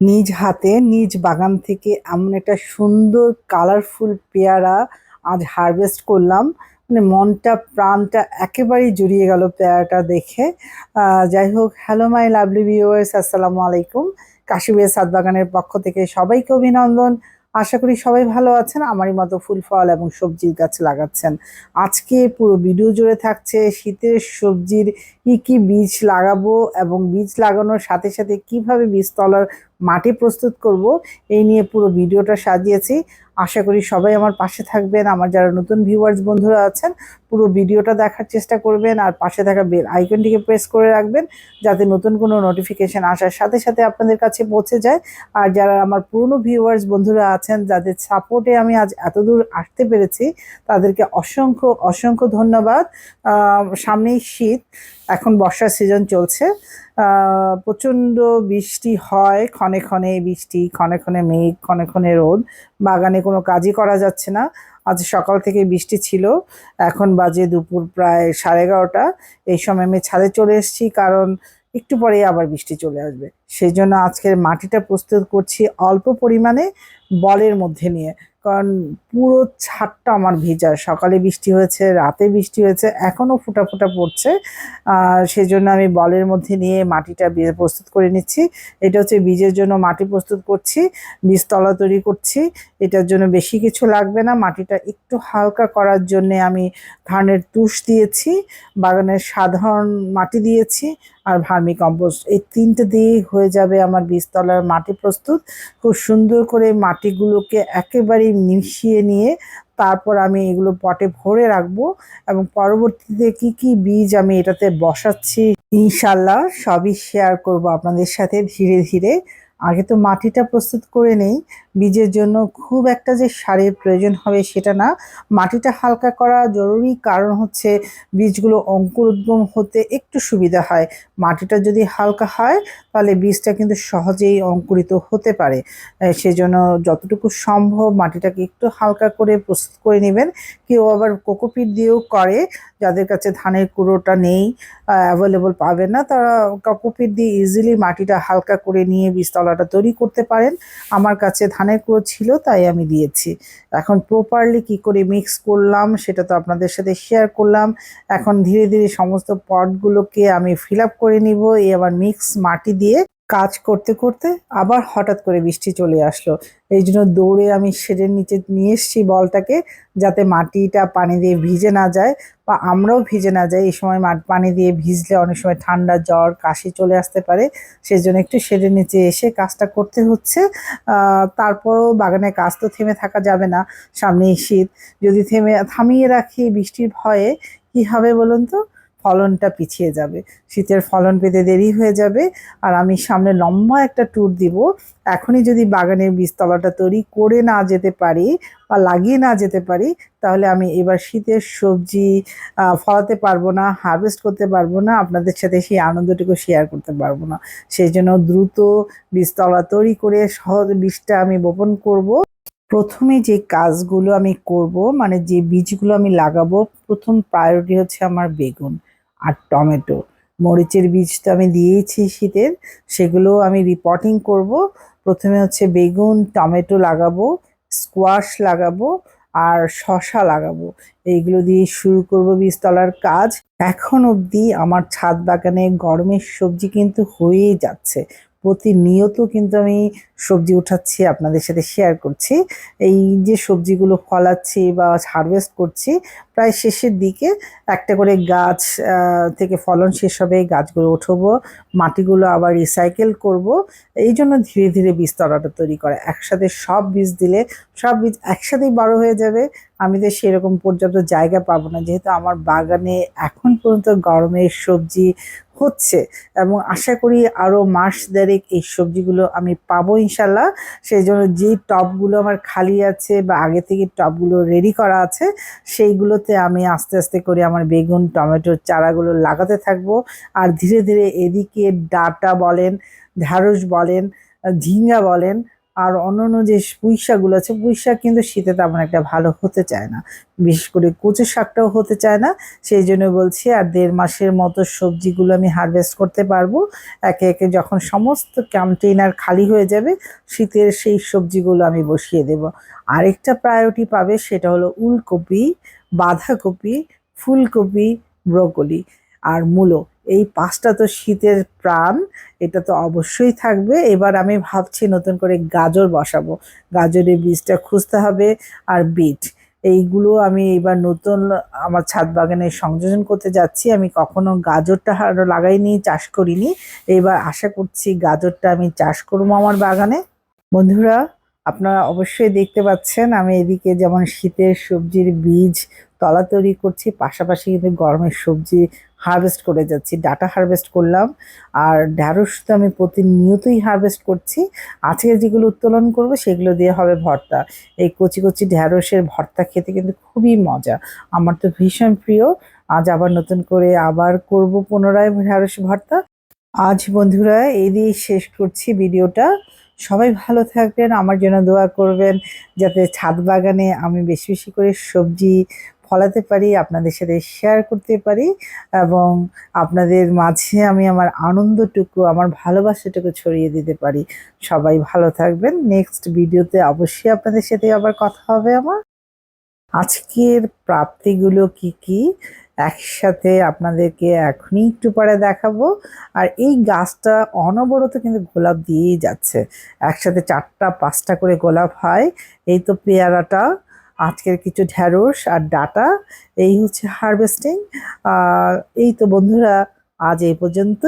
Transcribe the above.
নিজ হাতে, নিজ বাগান থেকে এমন একটা সুন্দর কালারফুল পেয়ারা আজ হারভেস্ট করলাম। মানে মনটা, প্রাণটা একেবারেই জুড়িয়ে গেল পেয়ারাটা দেখে। যাই হোক হ্যালো মাই লাভলি ভিউয়ার্স আসসালামু আলাইকুম। কাশিবের সাত বাগানের পক্ষ থেকে সবাইকে অভিনন্দন। আশা করি সবাই ভালো আছেন, আমারই মতো ফুল, ফল এবং সবজির গাছ লাগাচ্ছেন। আজকে পুরো ভিডিও জুড়ে থাকছে শীতের সবজির কি কি বীজ লাগাবো এবং বীজ লাগানোর সাথে সাথে কীভাবে বীজতলার মাটি প্রস্তুত করব এই নিয়ে পুরো ভিডিওটা সাজিয়েছি। আশা করি সবাই আমার পাশে থাকবেন, আমার যারা নতুন ভিউয়ার্স বন্ধুরা আছেন, পুরো ভিডিওটা দেখার চেষ্টা করবেন আর পাশে থাকা বেল আইকনটিকে প্রেস করে রাখবেন যাতে নতুন কোনো নোটিফিকেশন আসার সাথে সাথে আপনাদের কাছে পৌঁছে যায়। আর যারা আমার পুরনো ভিউয়ার্স বন্ধুরা আছেন, যাদের সাপোর্টে আমি আজ এতদূর আসতে পেরেছি, তাদেরকে অসংখ্য অসংখ্য ধন্যবাদ। সামনেই শীত, এখন বর্ষার সিজন চলছে। প্রচণ্ড বৃষ্টি হয়, ক্ষণে ক্ষণে বৃষ্টি, ক্ষণে ক্ষণে মেঘ, ক্ষণে ক্ষণে রোদ। বাগানে কোনো কাজই করা যাচ্ছে না। আজ সকাল থেকে বৃষ্টি ছিল। এখন বাজে দুপুর প্রায় সাড়ে এগারোটা। এই সময় আমি ছাদে চলে এসেছি কারণ একটু পরেই আবার বৃষ্টি চলে আসবে। সেই জন্য আজকের মাটিটা প্রস্তুত করছি অল্প পরিমাণে বলের মধ্যে নিয়ে। কারণ পুরো ছাদটা আমার ভিজা। সকালে বৃষ্টি হয়েছে, রাতে বৃষ্টি হয়েছে, এখনও ফোঁটা ফোঁটা পড়ছে। আর সেজন্য আমি বলের মধ্যে নিয়ে মাটিটা প্রস্তুত করে নিচ্ছি। এটা হচ্ছে বীজের জন্য মাটি প্রস্তুত করছি, বীজতলা তৈরি করছি। এটার জন্য বেশি কিছু লাগবে না। মাটিটা একটু হালকা করার জন্যে আমি ধানের তুষ দিয়েছি, বাগানের সাধারণ মাটি দিয়েছি। আর ভার্মি কম্পোস্ট। এই তিনটে দিয়েই হয়ে যাবে আমার বীজতলার মাটি প্রস্তুত। খুব সুন্দর করে মাটিগুলোকে একেবারেই মিশিয়ে নিয়ে তারপর আমি এগুলো পটে ভরে রাখব এবং পরবর্তীতে কি কি বীজ আমি এটাতে বসাচ্ছি ইনশাল্লাহ সবই শেয়ার করব আপনাদের সাথে ধীরে ধীরে। আগে তো মাটিটা প্রস্তুত করে নেই বীজের জন্য খুব একটা যে সারের প্রয়োজন হবে সেটা না। মাটিটা হালকা করা জরুরি কারণ হচ্ছে বীজগুলো অঙ্কুরোদ্গম হতে একটু সুবিধা হয়। মাটিটা যদি হালকা হয় তাহলে বীজটা কিন্তু সহজেই অঙ্কুরিত হতে পারে। সেজন্য যতটুকু সম্ভব মাটিটাকে একটু হালকা করে প্রস্তুত করে নেবেন। কেউ আবার কোকোপিট দিয়েও করে, যাদের কাছে ধানের কুড়োটা নেই অ্যাভেলেবল পাবেন না, তারা কোকোপিট দিয়ে ইজিলি মাটিটা হালকা করে নিয়ে বীজতলাটা তৈরি করতে পারেন। আমার কাছে ধানের ছিল, তাই আমি দিয়েছি। এখন প্রপারলি কি করে মিক্স করলাম, সেটা তো আপনাদের সাথে শেয়ার করলাম। এখন ধীরে ধীরে সমস্ত পটগুলোকে আমি ফিল আপ করে নিব, এই আবার মিক্স মাটি দিয়ে কাজ করতে করতে আবার হঠাৎ করে বৃষ্টি চলে আসলো। এই জন্য দৌড়ে আমি শেডের নিচে নিয়ে এসেছি বলটাকে যাতে মাটিটা পানি দিয়ে ভিজে না যায় বা আমরাও ভিজে না যাই। এই সময় পানি দিয়ে ভিজলে অনেক সময় ঠান্ডা জ্বর, কাশি চলে আসতে পারে। সেই জন্য একটু শেডের নিচে এসে কাজটা করতে হচ্ছে। তারপরও বাগানে কাজ তো থেমে থাকা যাবে না। সামনেই শীত। যদি থেমে থামিয়ে রাখি বৃষ্টির ভয়ে, কি হবে বলুন তো? ফলনটা পিছিয়ে যাবে। শীতের ফলন পেতে দেরি হয়ে যাবে আর আমি সামনে লম্বা একটা ট্যুর দিব। এখনই যদি বাগানের বীজতলাটা তৈরি করে না যেতে পারি বা লাগিয়ে না যেতে পারি, তাহলে আমি এবার শীতের সবজি ফলাতে পারব না হারভেস্ট করতে পারব না, আপনাদের সাথে সেই আনন্দটুকু শেয়ার করতে পারব না। সেই জন্য দ্রুত বীজতলা তৈরি করে সহজ বীজটা আমি বপন করব। প্রথমে যে কাজগুলো আমি করব মানে যে বীজগুলো আমি লাগাবো, প্রথম প্রায়োরিটি হচ্ছে আমার বেগুন। আর টমেটো। মরিচের বীজ তো আমি দিয়েছি শীতের, সেগুলো আমি রিপোর্টিং করব। প্রথমে হচ্ছে বেগুন, টমেটো লাগাবো স্কোয়াশ লাগাবো আর শশা লাগাবো। এইগুলো দিয়ে শুরু করব বীজতলার কাজ। এখন অবধি আমার ছাদ বাগানে গরমের সবজি কিন্তু হয়েই যাচ্ছে। প্রতিনিয়ত কিন্তু আমি সবজি উঠাচ্ছি, আপনাদের সাথে শেয়ার করছি। এই যে সবজিগুলো ফলাচ্ছি বা হারভেস্ট করছি, প্রায় শেষের দিকে একটা করে গাছ থেকে ফলন শেষ হবে গাছগুলো উঠবো, মাটিগুলো আবার রিসাইকেল করব। এই জন্য ধীরে ধীরে বীজতলাটা তৈরি করা। একসাথে সব বীজ দিলে, সব বীজ একসাথেই বড় হয়ে যাবে। আমি তো সেরকম পর্যাপ্ত জায়গা পাবো না, যেহেতু আমার বাগানে এখন পর্যন্ত গরমের সবজি হচ্ছে। এবং আশা করি আরও মাস দেড়েক এই সবজিগুলো আমি পাবো ইনশাল্লাহ। সেই জন্য যেই টবগুলো আমার খালি আছে বা আগে থেকে টবগুলো রেডি করা আছে, সেইগুলোতে আমি আস্তে আস্তে করে আমার বেগুন, টমেটোর চারাগুলো লাগাতে থাকব। আর ধীরে ধীরে এদিকে ডাটা বলেন ঢ্যাঁড়স বলেন, ঝিঙ্গা বলেন আর অন্যান্য যে পুঁই শাকগুলো আছে পুঁই শাক কিন্তু শীতে তেমন একটা ভালো হতে চায় না। বিশেষ করে কচু শাকটাও হতে চায় না। সেই জন্য বলছি আর দেড় মাসের মতো সবজিগুলো আমি হারভেস্ট করতে পারব। একে একে যখন সমস্ত কন্টেইনার খালি হয়ে যাবে, শীতের সেই সবজিগুলো আমি বসিয়ে দেব। আরেকটা প্রায়োরিটি পাবে সেটা হলো উলকপি, বাঁধাকপি, ফুলকপি, ব্রোকলি আর মূলো। এই পাঁচটা তো শীতের প্রাণ, এটা তো অবশ্যই থাকবে। এবার আমি ভাবছি নতুন করে গাজর বসাবো। গাজরের বীজটা খুঁজতে হবে আর বিট এইগুলো আমি এবার নতুন আমার ছাদ বাগানে সংযোজন করতে যাচ্ছি। আমি কখনো গাজরটা লাগাইনি, চাষ করিনি। এবার আশা করছি গাজরটা আমি চাষ করব আমার বাগানে। বন্ধুরা, আপনারা অবশ্যই দেখতে পাচ্ছেন, আমি এদিকে যেমন শীতের সবজির বীজ তলা তৈরি করছি, পাশাপাশি কিন্তু গরমের সবজি হারভেস্ট করে যাচ্ছি, ডাটা হারভেস্ট করলাম। আর ঢ্যাঁড়স তো আমি প্রতিনিয়তই হারভেস্ট করছি। আজকে যেগুলো উত্তোলন করব সেগুলো দিয়ে হবে ভর্তা। এই কচি কচি ঢ্যাঁড়সের ভর্তা খেতে কিন্তু খুবই মজা। আমার তো ভীষণ প্রিয়। আজ আবার নতুন করে আবার করব পুনরায় ঢ্যাঁড়স ভর্তা। আজ বন্ধুরা, এই দিয়েই শেষ করছি ভিডিওটা। সবাই ভালো থাকবেন, আমার জন্য দোয়া করবেন। যাতে ছাদ বাগানে আমি বেশি বেশি করে সবজি ফলাতে পারি, আপনাদের সাথে শেয়ার করতে পারি এবং আপনাদের মাঝে আমি আমার আনন্দটুকু, আমার ভালোবাসাটুকু ছড়িয়ে দিতে পারি। সবাই ভালো থাকবেন। নেক্সট ভিডিওতে অবশ্যই আপনাদের সাথে আবার কথা হবে আমার। আজকের প্রাপ্তিগুলো কি কি? একসাথে আপনাদেরকে এখনই একটু পরে দেখাবো। আর এই গাছটা অনবরত কিন্তু গোলাপ দিয়েই যাচ্ছে। একসাথে চারটা, পাঁচটা করে গোলাপ হয়। এই তো পেয়ারাটা আজকের কিছু ঢ্যাঁড়স আর ডাটা এই হচ্ছে হারভেস্টিং এই তো বন্ধুরা আজ এই পর্যন্ত